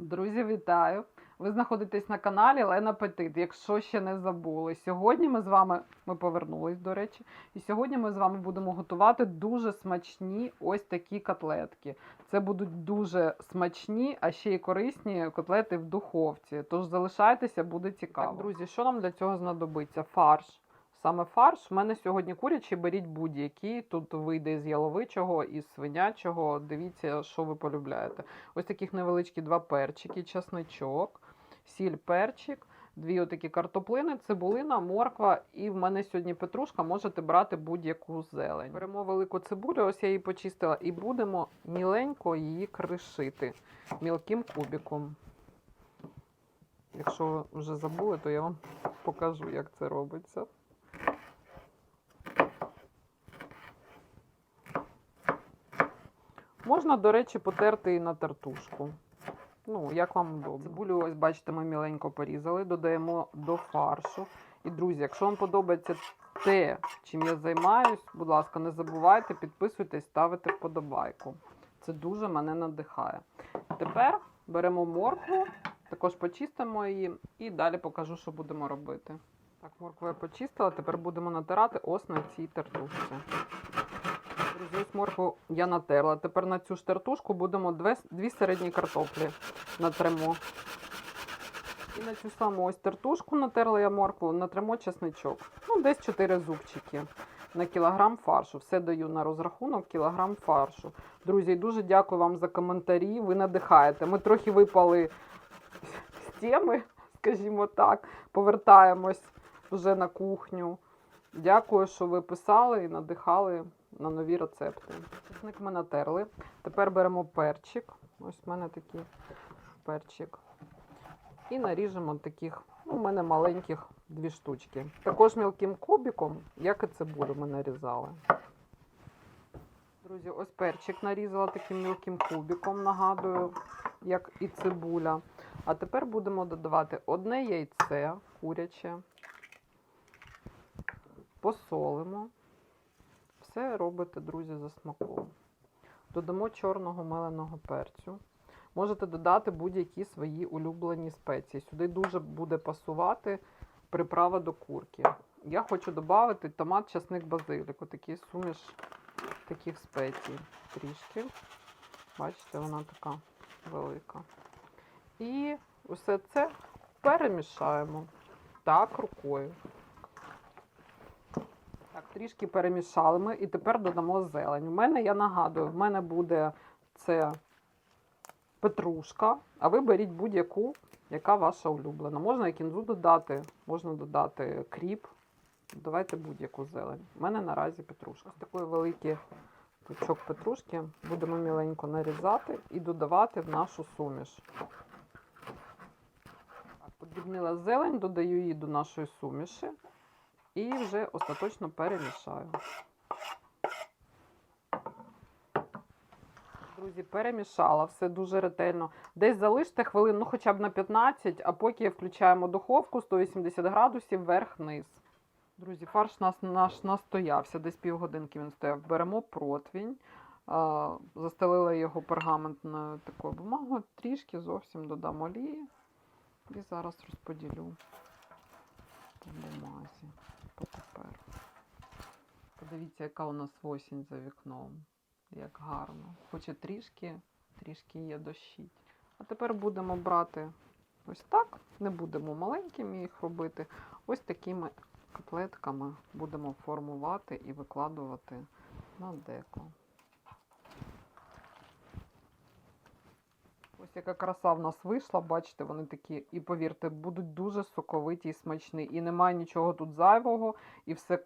Друзі, вітаю! Ви знаходитесь на каналі Лена Петит. Якщо ще не забули, сьогодні ми з вами ми повернулись, до речі, і сьогодні ми з вами будемо готувати дуже смачні ось такі котлетки. Це будуть дуже смачні, а ще й корисні котлети в духовці. Тож залишайтеся, буде цікаво. Так, друзі, що нам для цього знадобиться? Фарш. Саме фарш. У мене сьогодні курячий, беріть будь-який. Тут вийде з яловичого, із свинячого. Дивіться, що ви полюбляєте. Ось таких невеличкі два перчики, часничок, сіль, перчик, дві отакі картоплини, цибулина, морква. І в мене сьогодні петрушка. Можете брати будь-яку зелень. Беремо велику цибулю, ось я її почистила, і будемо міленько її кришити мілким кубиком. Якщо вже забули, то я вам покажу, як це робиться. Можна, до речі, потерти і на тартушку. Ну, як вам удобно. Цибулю, ось бачите, ми міленько порізали, додаємо до фаршу. І, друзі, якщо вам подобається те, чим я займаюсь, будь ласка, не забувайте, підписуйтесь, ставите вподобайку. Це дуже мене надихає. Тепер беремо моркву, також почистимо її і далі покажу, що будемо робити. Так, моркву я почистила, тепер будемо натирати ось на цій тертушці. Ось моркву я натерла. Тепер на цю ж тертушку будемо дві, дві середні картоплі натремо. І на цю саму ось тертушку натерла я моркву, натремо чесничок. Ну, десь 4 зубчики на кілограм фаршу. Все даю на розрахунок кілограм фаршу. Друзі, дуже дякую вам за коментарі. Ви надихаєте. Ми трохи випали з теми, скажімо так. Повертаємось вже на кухню. Дякую, що ви писали і надихали на нові рецепти. Чесник ми натерли. Тепер беремо перчик. Ось в мене такий перчик. І наріжемо таких, ну, у мене маленьких дві штучки. Також мілким кубиком, як і цибулю ми нарізали. Друзі, ось перчик нарізала таким мілким кубиком, нагадую, як і цибуля. А тепер будемо додавати одне яйце куряче, посолимо. Все робите, друзі, за смаком. Додамо чорного меленого перцю. Можете додати будь-які свої улюблені спеції. Сюди дуже буде пасувати приправа до курки. Я хочу додати томат, часник, базилік. Отакий суміш таких спецій. Трішки. Бачите, вона така велика. І усе це перемішаємо так рукою. Трішки перемішали ми і тепер додамо зелень. У мене, я нагадую, в мене буде це петрушка, а ви беріть будь-яку, яка ваша улюблена. Можна і кінзу додати, можна додати кріп. Давайте будь-яку зелень. У мене наразі петрушка. Ось такий великий пучок петрушки будемо міленько нарізати і додавати в нашу суміш. Подрібнила зелень, додаю її до нашої суміші. І вже остаточно перемішаю. Друзі, перемішала все дуже ретельно. Десь залиште хвилин, ну хоча б на 15, а поки включаємо духовку 180 градусів вверх-низ. Друзі, фарш наш, наш настоявся, десь півгодинки він стояв. Беремо противінь, а, застелила його пергаментною такою бумагою, трішки зовсім додам олії і зараз розподілю по бумазі. Подивіться, яка у нас осінь за вікном. Як гарно. Хоча трішки, трішки є дощить. А тепер будемо брати ось так. Не будемо маленькими їх робити. Ось такими котлетками будемо формувати і викладувати на деко. Ось яка краса в нас вийшла, бачите, вони такі, і повірте, будуть дуже соковиті і смачні. І немає нічого тут зайвого, і все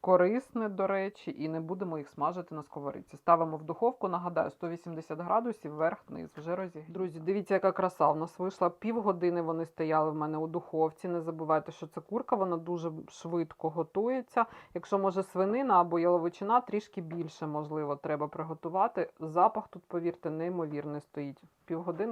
корисне, до речі, і не будемо їх смажити на сковорідці. Ставимо в духовку, нагадаю, 180 градусів, вверх-низ, вже розігрів. Друзі, дивіться, яка краса в нас вийшла. Півгодини вони стояли в мене у духовці. Не забувайте, що це курка, вона дуже швидко готується. Якщо може свинина або яловичина, трішки більше, можливо, треба приготувати. Запах тут, повірте, неймовірний стоїть. Півгодини